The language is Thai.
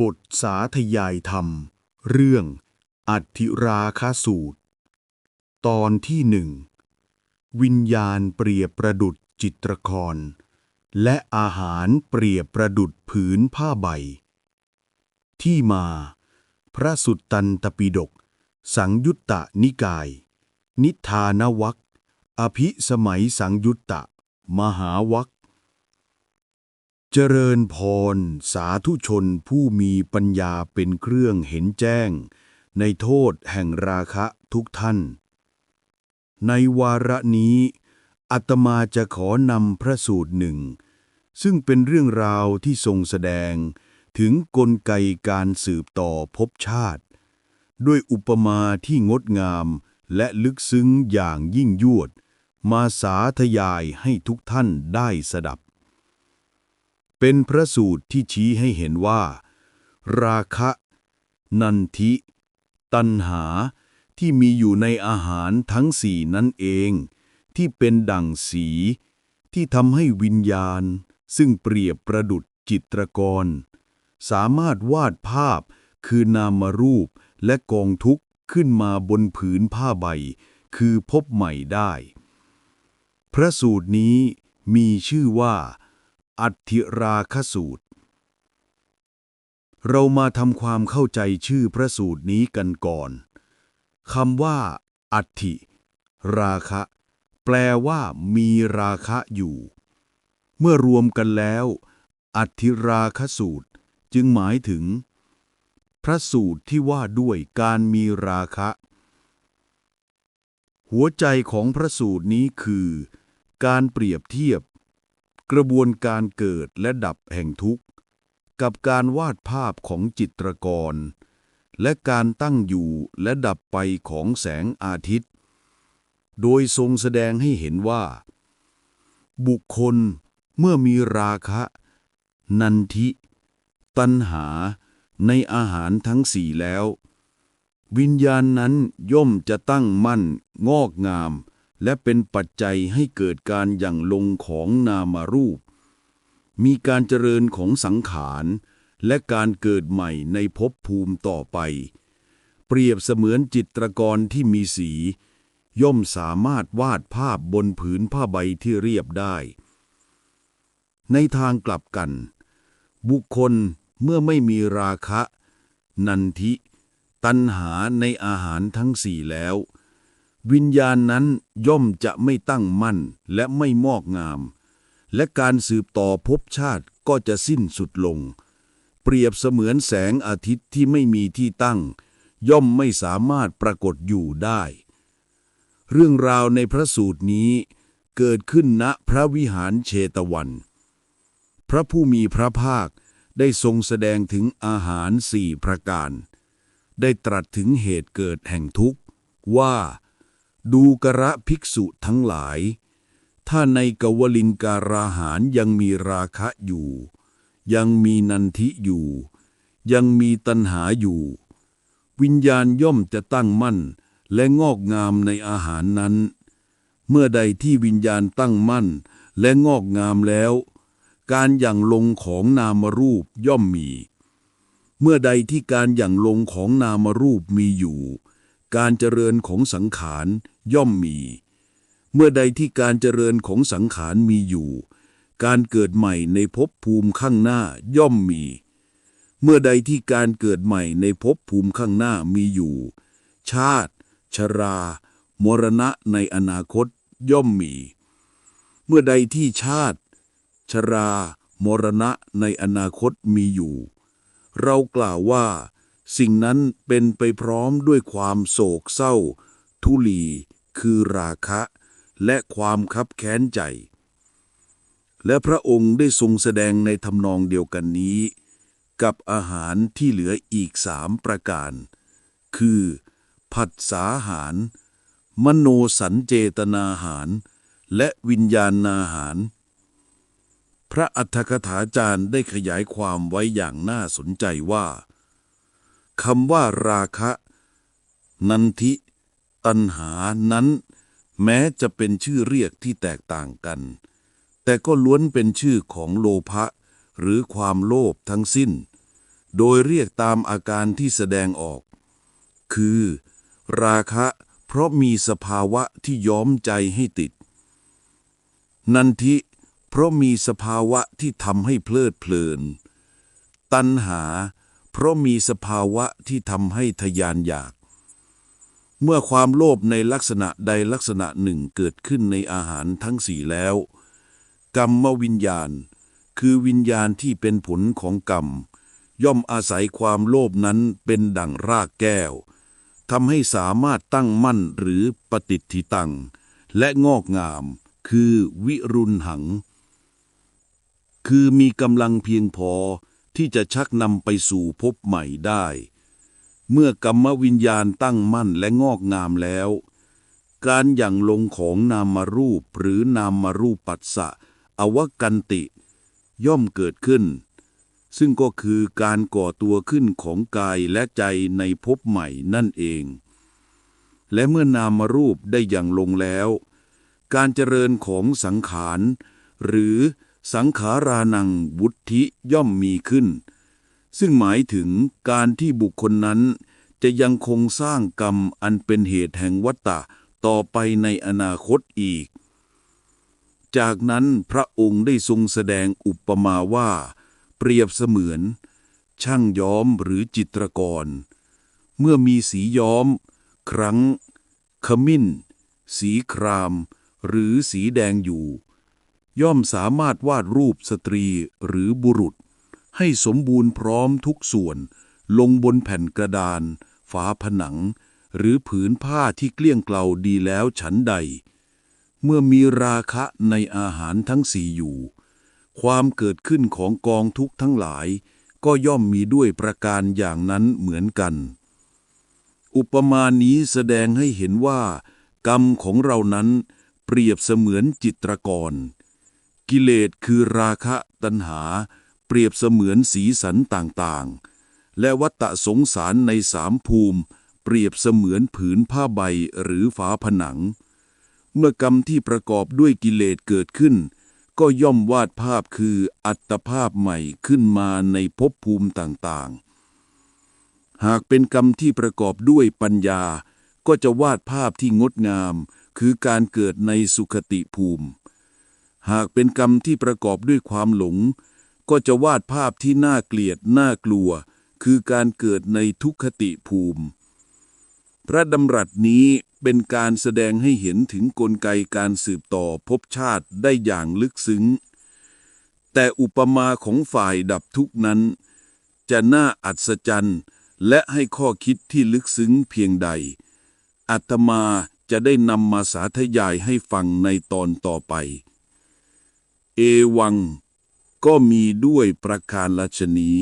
บทสาธยายธรรม เรื่อง อัติราคสูตร ตอนที่หนึ่ง วิญญาณเปรียบประดุดจิตรกร และอาหารเปรียบประดุดผืนผ้าใบ ที่มา พระสุตตันตปิฎกสังยุตตนิกาย นิทานวัคอภิสมัยสังยุตตะ มหาวัค เจริญพร สาธุชนผู้มีปัญญาเป็นเครื่องเห็นแจ้ง ในโทษแห่งราคะทุกท่าน ในวาระนี้อาตมาจะขอนำพระสูตรหนึ่ง ซึ่งเป็นเรื่องราวที่ทรงแสดงถึงกลไกการสืบต่อภพชาติ ด้วยอุปมาที่งดงามและลึกซึ้งอย่างยิ่งยวด มาสาธยายให้ทุกท่านได้สดับ เป็นพระสูตรที่ชี้ให้เห็นว่า ราคะ นันทิ ตัณหาที่มีอยู่ในอาหารทั้งสี่นั่นเอง ที่เป็นดั่งสี ที่ทำให้วิญญาณ ซึ่งเปรียบประดุดจิตรกร สามารถวาดภาพคือนามรูปและกองทุกข์ขึ้นมาบนผืนผ้าใบ คือพบใหม่ได้ พระสูตรนี้มีชื่อว่า อัติราคสูตร เรามาทำความเข้าใจชื่อพระสูตรนี้กันก่อนคำว่า อัติราคะ แปลว่า มีราคะอยู่ เมื่อรวมกันแล้ว อัติราคสูตร จึงหมายถึง พระสูตรที่ว่าด้วยการมีราคะ หัวใจของพระสูตรนี้คือ การเปรียบเทียบ กระบวนการเกิดและดับแห่งทุกข์ กับการวาดภาพของจิตรกร และการตั้งอยู่และดับไปของแสงอาทิตย์ โดยทรงแสดงให้เห็นว่า บุคคลเมื่อมีราคะ นันทิ ตัณหาในอาหารทั้งสี่แล้ว วิญญาณนั้นย่อมจะตั้งมั่น งอกงาม และเป็นปัจจัยให้เกิดการอย่างลงของนามารูป มีการเจริญของสังขาร และการเกิดใหม่ในภพภูมิต่อไป เปรียบเสมือนจิตรกรที่มีสี ย่อมสามารถวาดภาพบนผืนผ้าใบที่เรียบได้ ในทางกลับกัน บุคคลเมื่อไม่มีราคะ นันทิ ตัณหาในอาหารทั้งสี่แล้ว วิญญาณนั้นย่อมจะไม่ตั้งมั่นและไม่มอกงาม และการสืบต่อภพชาติก็จะสิ้นสุดลง เปรียบเสมือนแสงอาทิตย์ที่ไม่มีที่ตั้ง ย่อมไม่สามารถปรากฏอยู่ได้ เรื่องราวในพระสูตรนี้เกิดขึ้นณพระวิหารเชตวัน พระผู้มีพระภาคได้ทรงแสดงถึงอาหารสี่ประการ ได้ตรัสถึงเหตุเกิดแห่งทุกข์ว่า ดูกระภิกษุทั้งหลาย ถ้าในกวลินการาหารยังมีราคะอยู่ ยังมีนันทิอยู่ ยังมีตัณหาอยู่ วิญญาณย่อมจะตั้งมั่นและงอกงามในอาหารนั้น เมื่อใดที่วิญญาณตั้งมั่นและงอกงามแล้ว การหยั่งลงของนามรูปย่อมมี เมื่อใดที่การหยั่งลงของนามรูปมีอยู่ การเจริญของสังขารย่อมมี เมื่อใดที่การเจริญของสังขารมีอยู่ การเกิดใหม่ในภพภูมิข้างหน้าย่อมมี เมื่อใดที่การเกิดใหม่ในภพภูมิข้างหน้ามีอยู่ ชาติ ชรา มรณะในอนาคตย่อมมี เมื่อใดที่ชาติ ชรา มรณะในอนาคตมีอยู่ เรากล่าวว่า สิ่งนั้นเป็นไปพร้อมด้วยความโศกเศร้า ทุลีคือราคะ และความคับแค้นใจ และพระองค์ได้ทรงแสดงในทำนองเดียวกันนี้ กับอาหารที่เหลืออีกสามประการ คือ ผัสสาหาร มโนสัญเจตนาหาร และวิญญาณนาหาร พระอัฏฐกถาจารย์ได้ขยายความไว้อย่างน่าสนใจว่า คำว่าราคะ นันทิ ตัณหานั้น แม้จะเป็นชื่อเรียกที่แตกต่างกัน แต่ก็ล้วนเป็นชื่อของโลภะหรือความโลภทั้งสิ้น โดยเรียกตามอาการที่แสดงออก คือ ราคะ เพราะมีสภาวะที่ย้อมใจให้ติด นันทิ เพราะมีสภาวะที่ทำให้เพลิดเพลิน ตัณหาเพราะมีสภาวะที่ทำให้ทะยานอยาก เมื่อความโลภในลักษณะใดลักษณะหนึ่งเกิดขึ้นในอาหารทั้งสี่แล้ว กรรมวิญญาณ คือวิญญาณที่เป็นผลของกรรม ย่อมอาศัยความโลภนั้นเป็นดั่งรากแก้วทำให้สามารถตั้งมั่นหรือปฏิทิตัง และงอกงาม คือวิรุณหัง คือมีกำลังเพียงพอ ที่จะชักนำไปสู่ภพใหม่ได้ เมื่อกรรมวิญญาณตั้งมั่นและงอกงามแล้ว การหยั่งลงของนามารูปหรือนามารูปปัสสะอวกันติ ย่อมเกิดขึ้น ซึ่งก็คือการก่อตัวขึ้นของกายและใจในภพใหม่นั่นเอง และเมื่อนามรูปได้อย่างลงแล้ว การเจริญของสังขาร หรือ สังขารานังวุธิย่อมมีขึ้น ซึ่งหมายถึงการที่บุคคลนั้น จะยังคงสร้างกรรมอันเป็นเหตุแห่งวัฏฏะต่อไปในอนาคตอีก จากนั้นพระองค์ได้ทรงแสดงอุปมาว่า เปรียบเสมือน ช่างย้อมหรือจิตรกร เมื่อมีสีย้อม ครั้ง ขมิ้น สีคราม หรือสีแดงอยู่ ย่อมสามารถวาดรูปสตรีหรือบุรุษ ให้สมบูรณ์พร้อมทุกส่วน ลงบนแผ่นกระดาน ฝาผนัง หรือผืนผ้าที่เกลี้ยงเกลาดีแล้วฉันใด เมื่อมีราคะในอาหารทั้งสี่อยู่ ความเกิดขึ้นของกองทุกข์ทั้งหลาย ก็ย่อมมีด้วยประการอย่างนั้นเหมือนกัน อุปมานี้แสดงให้เห็นว่า กรรมของเรานั้นเปรียบเสมือนจิตรกร กิเลสคือราคะตัณหา เปรียบเสมือนสีสันต่างๆ และวัตตะสงสารในสามภูมิ เปรียบเสมือนผืนผ้าใบหรือฝาผนัง เมื่อกรรมที่ประกอบด้วยกิเลสเกิดขึ้น ก็ย่อมวาดภาพคืออัตภาพใหม่ขึ้นมาในภพภูมิต่างๆ หากเป็นกรรมที่ประกอบด้วยปัญญา ก็จะวาดภาพที่งดงาม คือการเกิดในสุขติภูมิ หากเป็นกรรมที่ประกอบด้วยความหลง ก็จะวาดภาพที่น่าเกลียดน่ากลัว คือการเกิดในทุกขติภูมิ พระดำรัสนี้เป็นการแสดงให้เห็นถึงกลไกการสืบต่อภพชาติได้อย่างลึกซึ้ง แต่อุปมาของฝ่ายดับทุกนั้น จะน่าอัศจรรย์ และให้ข้อคิดที่ลึกซึ้งเพียงใดอาตมาจะได้นำมาสาธยายให้ฟังในตอนต่อไป เอวัง ก็มีด้วยประการลชนี้